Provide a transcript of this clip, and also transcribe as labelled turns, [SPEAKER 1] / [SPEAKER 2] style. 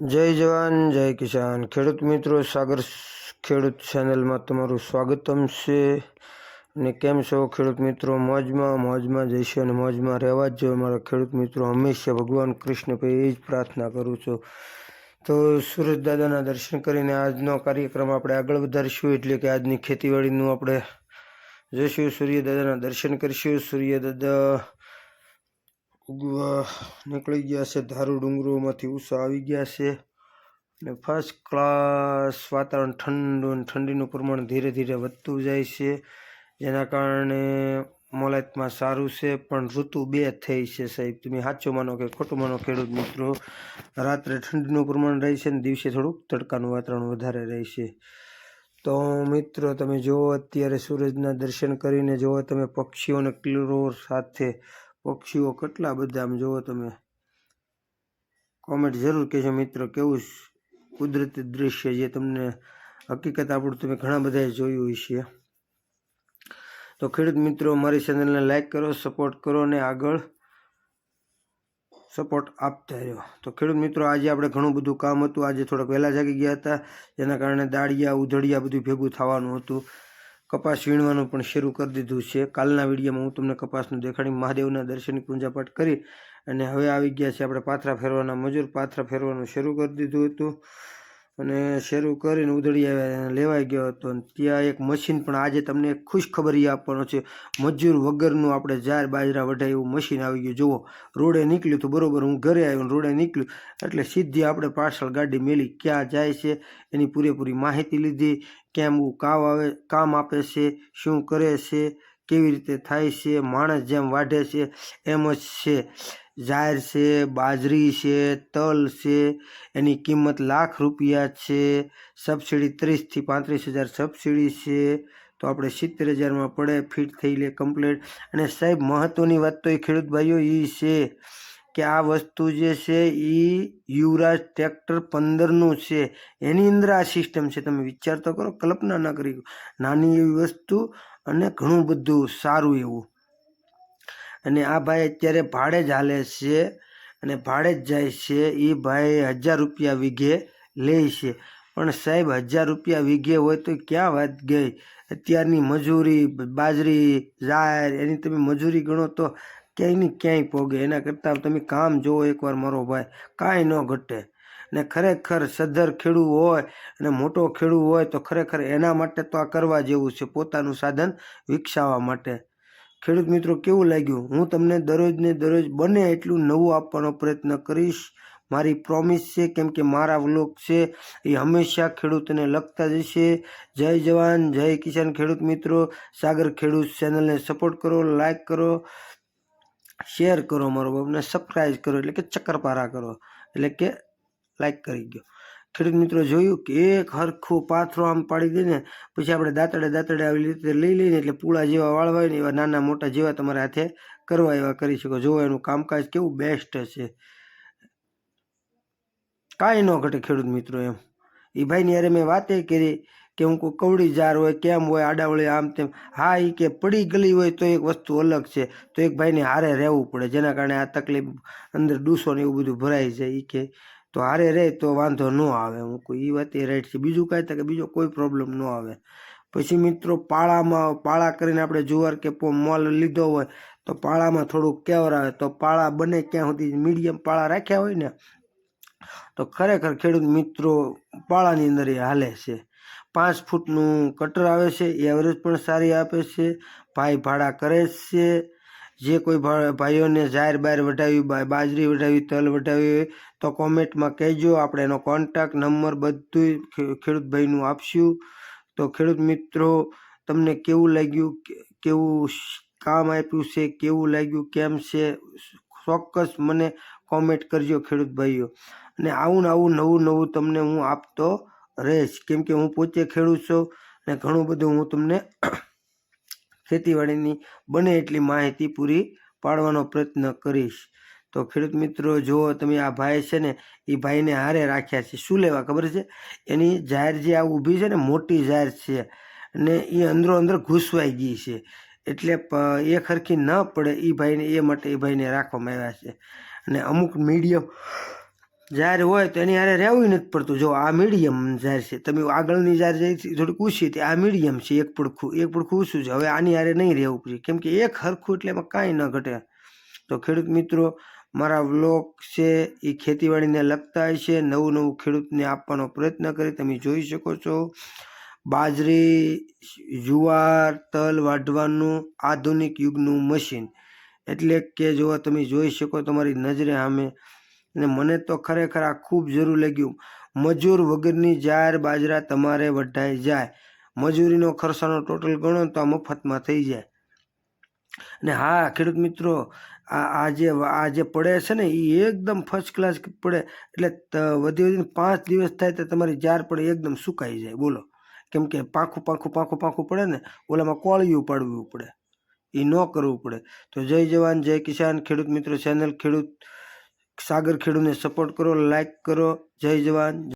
[SPEAKER 1] જય જવાન, જય કિસાન. ખેડૂત મિત્રો, સાગર ખેડૂત ચેનલમાં તમારું સ્વાગતમ છે. અને કેમ છો ખેડૂત મિત્રો? મોજમાં મોજમાં જઈશું અને મોજમાં રહેવા જ જોઈએ. મારા ખેડૂત મિત્રો, હંમેશા ભગવાન કૃષ્ણ પર એ જ પ્રાર્થના કરું છું. તો સૂરજ દાદાના દર્શન કરીને આજનો કાર્યક્રમ આપણે આગળ વધારીશું. એટલે કે આજની ખેતીવાડીનું આપણે જઈશું. સૂર્ય દાદાના દર્શન કરીશું. સૂર્ય દાદા ઉગવા નીકળી ગયા છે. ધારું ડુંગરોમાંથી ઉષા આવી ગયા છે અને ફર્સ્ટ ક્લાસ વાતાવરણ ઠંડુ અને ઠંડીનું પ્રમાણ ધીરે ધીરે વધતું જાય છે. જેના કારણે મોલાતમાં સારું છે, પણ ઋતુ બે થઈ છે સાહેબ. તમે સાચો માનો કે ખોટું માનો ખેડૂત મિત્રો? રાત્રે ઠંડીનું પ્રમાણ રહે છે અને દિવસે થોડુંક તડકાનું વાતાવરણ વધારે રહેશે તો મિત્રો, તમે જુઓ, અત્યારે સૂરજના દર્શન કરીને જુઓ, તમે પક્ષીઓને ક્લોર સાથે પક્ષીઓ કેટલા બધા આમ જુઓ તમે. કોમેન્ટ જરૂર કહેજો મિત્રો, કેવું કુદરતી દૃશ્ય જે તમને, હકીકત આપણું તમે ઘણા બધાએ જોયું હશે. તો ખેડૂત મિત્રો, મારી ચેનલને લાઈક કરો સપોર્ટ કરો અને આગળ સપોર્ટ આપતા રહ્યો. તો ખેડૂત મિત્રો, આજે આપણે ઘણું બધું કામ હતું. આજે થોડાક વહેલા જાગી ગયા હતા. જેના કારણે દાળિયા ઉધડિયા બધું ભેગું થવાનું હતું. કપાસ વીણવાનું પણ શરૂ કરી દીધું છે. કાલના વિડીયોમાં હું તમને કપાસનું દેખાડી મહાદેવના દર્શનની પૂજાપાઠ કરી અને હવે આવી ગયા છે આપણે પાથરા ફેરવાના મજૂર. પાથરા ફેરવાનું શરૂ કરી દીધું હતું. અને શરૂ કરીને ઉધડી આવ્યા લેવાઈ ગયો હતો. ત્યાં એક મશીન પણ આજે તમને ખુશ ખબરી આપવાનો છે. મજૂર વગરનું આપણે જાર બાજરા વઢાય એવું મશીન આવી ગયું. જુઓ, રોડે નીકળ્યું તો બરોબર હું ઘરે આવ્યો રોડે નીકળ્યું. એટલે સીધી આપણે પાર્સલ ગાડી મેલી. ક્યાં જાય છે? એની પૂરેપૂરી માહિતી લીધી. કેમ કામ આવે, કામ આપે છે? શું કરે છે? કેવી રીતે થાય છે? માણસ જેમ વાઢે છે, એમ જ છે. જાહેર છે, બાજરી છે, તલ છે, એની કિંમત લાખ રૂપિયા છે. સબસિડી ત્રીસથી પાંત્રીસ હજાર સબસિડી છે. તો આપણે સિત્તેર હજારમાં પડે, ફિટ થઈ લે, કમ્પ્લેટ. અને સાહેબ મહત્ત્વની વાત તો એ ખેડૂત ભાઈઓ એ છે કે આ વસ્તુ જે છે એ યુવરાજ ટ્રેક્ટર પંદરનું છે. એની અંદર આ સિસ્ટમ છે. તમે વિચાર તો કરો, કલ્પના ન કરી નાની એવી વસ્તુ અને ઘણું બધું સારું એવું. અને આ ભાઈ અત્યારે ભાડે જ હાલે છે અને ભાડે જ જાય છે. એ ભાઈ હજાર રૂપિયા વીઘે લે છે. પણ સાહેબ, હજાર રૂપિયા વીઘે હોય તો ક્યાં વાત ગઈ? અત્યારની મજૂરી, બાજરી જાહેર એની તમે મજૂરી ગણો તો ક્યાંય ને ક્યાંય પોગે. એના કરતાં તમે કામ જોવો એકવાર મારો ભાઈ. કાંઈ ન ઘટે. ને ખરેખર સદ્ધર ખેડૂ હોય અને મોટો ખેડૂ હોય તો ખરેખર એના માટે તો આ કરવા જેવું છે. પોતાનું સાધન વિકસાવવા માટે. ખેડૂત મિત્રો, કેવું લાગ્યું? હું તમને દરરોજ ને દરરોજ બને એટલું નવું આપવાનો પ્રયત્ન કરીશ. મારી પ્રોમિસ છે, કેમ કે મારા વ્લોગ છે, એ હંમેશા ખેડૂતને લગતા જ છે. જય જવાન, જય કિસાન ખેડૂત મિત્રો. સાગર ખેડૂત ચેનલને સપોર્ટ કરો લાઈક કરો શેર કરો મારો બાપને સબસ્ક્રાઈબ કરો, એટલે કે ચક્કરપારા કરો, એટલે કે લાઈક કરી ગયો ખેડૂત મિત્રો જોયું કે એક હરખું પાથરો આમ પાડી દઈને પછી આપણે દાંતડે દાંતડે આવી રીતે લઈ લઈને એટલે પૂળા જેવા વાળવા હોય ને એવા નાના મોટા જેવા તમારા હાથે કરવા એવા કરી શકો. જુઓ એનું કામકાજ કેવું બેસ્ટ છે. કાંઈ ન ઘટે ખેડૂત મિત્રો એમ. એ ભાઈની અરે મેં વાતે કરી કે હું કોઈ કવડી જાર હોય, કેમ હોય આડાવળી આમ તેમ. હા એ કે પડી ગલી હોય તો એક વસ્તુ અલગ છે. તો એક ભાઈને હારે રહેવું પડે, જેના કારણે આ તકલીફ અંદર ડૂસો ને એવું બધું ભરાઈ જાય એ કે તો હારે રહે તો વાંધો ન આવે. હું કોઈ એ વાત એ રાઈટ છે. બીજું કાંઈ કે બીજો કોઈ પ્રોબ્લેમ ન આવે. પછી મિત્રો પાળામાં, પાળા કરીને આપણે જુવાર કે મોલ લીધો હોય તો પાળામાં થોડુંક કેવર આવે તો પાળા બને ક્યાં સુધી? મીડિયમ પાળા રાખ્યા હોય ને, તો ખરેખર ખેડૂત મિત્રો પાળાની અંદર એ હાલે છે. પાંચ ફૂટનું કટર આવે છે એવરેજ પણ સારી આપે છે, ભાઈ ભાડા કરે છે જે કોઈ ભાઈઓને જાહેર બહાર વઢાવી બાજરી વઢાવી, તલ વઢાવી તો કોમેન્ટમાં કહેજો. આપણે એનો કોન્ટેક્ટ નંબર બધું ખેડૂત ભાઈનું આપશું. તો ખેડૂત મિત્રો, તમને કેવું લાગ્યું? કેવું કામ આપ્યું છે? કેવું લાગ્યું? કેમ છે? ચોક્કસ મને કોમેન્ટ કરજો ખેડૂત ભાઈઓ. અને આવું ને આવું નવું નવું તમને હું આપતો રહીશ. કેમ કે હું પોતે ખેડૂત છું અને ઘણું બધું હું તમને ખેતીવાડીની બને એટલી માહિતી પૂરી પાડવાનો પ્રયત્ન કરીશ. તો ખેડૂત મિત્રો, જો તમે આ ભાઈ છે ને, એ ભાઈને હારે રાખ્યા છે, શું લેવા ખબર છે? એની જાહેર જે આ ઊભી છે ને, મોટી જાહેર છે અને એ અંદરો અંદર ઘૂસવાઈ ગઈ છે. એટલે એ ખરખી ન પડે, એ ભાઈને, એ માટે એ ભાઈને રાખવામાં આવ્યા છે. અને અમુક મીડિયમ જાર હોય તો એની હારે રહેવું નથી પડતું. જો આ મીડિયમ જાર છે, તમે આગળની જાર જે થોડીક ઊંચી હતી, આ મીડિયમ છે, એક પડખું એક પડખું ઊંચું છે. હવે આની હારે નહીં રહેવું પડે, કેમ કે એક હરખું એટલે એમાં કાંઈ ન ઘટે. તો ખેડૂત મિત્રો, મારા વ્લોગ છે એ ખેતીવાડીને લગતા છે નવું નવું ખેડૂતને આપવાનો પ્રયત્ન કરી, તમે જોઈ શકો છો. બાજરી, જુવાર, તલ વાઢવાનું આધુનિક યુગનું મશીન. એટલે કે જો તમે જોઈ શકો તમારી નજરે સામે અને મને તો ખરેખર આ ખૂબ જરૂર લાગ્યું. મજૂર વગરની જાર બાજરા તમારે વઢાઈ જાય. મજૂરીનો ખર્ચાનો ટોટલ ગણો તો આ મફતમાં થઈ જાય. અને હા, ખેડૂત મિત્રો, આ જે આ જે પડે છે ને એ એકદમ ફર્સ્ટ ક્લાસ પડે. એટલે વધી વધીને પાંચ દિવસ થાય તો તમારી જાર પડે એકદમ સુકાઈ જાય. બોલો. કેમ કે પાંખું પાંખું પાંખું પાંખું પડે ને, ઓલામાં કોળિયું પાડવું પડે. એ ન કરવું પડે. તો જય જવાન, જય કિસાન, ખેડૂત મિત્રો ચેનલ ખેડૂત સાગર ખેડૂને સપોર્ટ કરો લાઈક કરો જય જવાન.